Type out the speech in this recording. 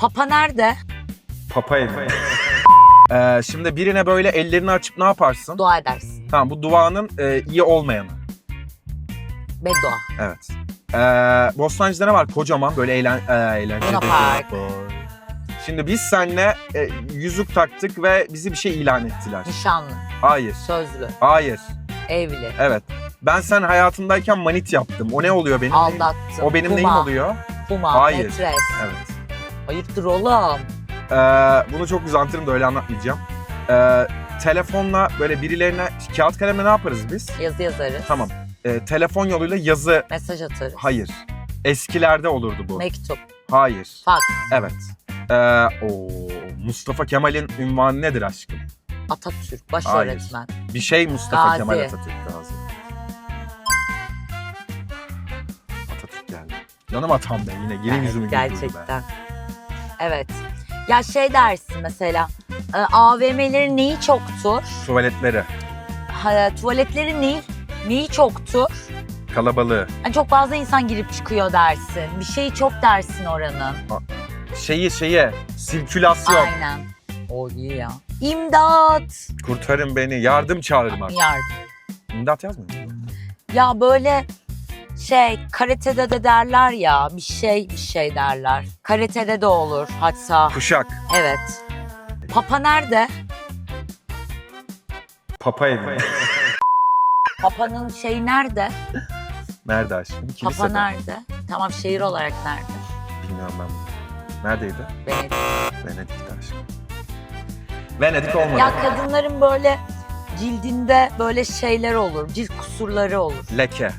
Papa nerede? Papa evi. Ee, şimdi birine böyle ellerini açıp ne yaparsın? Dua edersin. Tamam bu duanın e, iyi olmayanı. Beddua. Evet. Ee, Bostancı'da ne var? Kocaman böyle eğlen, e, eğlenceli. Luna Park. Şimdi biz seninle e, yüzük taktık ve bizi bir şey ilan ettiler. Nişanlı, Hayır. sözlü, Hayır. evli, Evet. Ben sen hayatımdayken manit yaptım. O ne oluyor benim? neyim? aldattın. O benim kuma, neyim oluyor? Kuma, Hayır. metres. Evet. Ayıptır oğlum. Ee, bunu çok uzatırım da öyle anlatmayacağım. Ee, telefonla böyle birilerine kağıt kalemle ne yaparız biz? Yazı yazarız. Tamam. Ee, telefon yoluyla yazı. Mesaj atarız. Hayır. Eskilerde olurdu bu. Mektup, Hayır. fax, Evet. Ee, o Mustafa Kemal'in ünvanı nedir aşkım? Atatürk, baş Hayır. öğretmen. Bir şey Mustafa Gazi. Kemal Atatürk Gazi. Atatürk geldi. Canım atam be yine yine Evet, yüzümü güldürdü be. Gerçekten. Evet. Ya şey dersin mesela, e, AVM'lerin neyi çoktur? Tuvaletleri, Ha, tuvaletlerin neyi, neyi çoktur? kalabalığı, Yani çok fazla insan girip çıkıyor dersin. Bir şeyi çok dersin oranın. şeyi şeye, sirkülasyon. Aynen. O iyi ya. İmdat. Kurtarın beni, yardım çağırmak. Yardım. İmdat yazmıyor mu? Ya böyle şey karatede de derler ya bir şey bir şey derler. Karatede de olur hatta. Kuşak, Evet. Papa nerede? papa evi. Papa'nın şeyi nerede? Nerede aşkım? Papa Kilisede. nerede? Tamam şehir olarak nerede? Bilmiyorum ben. Neredeydi? Venedik. Venedik'te aşkım. Venedik olmadı. Ya kadınların böyle cildinde böyle şeyler olur. Cilt kusurları olur. Leke.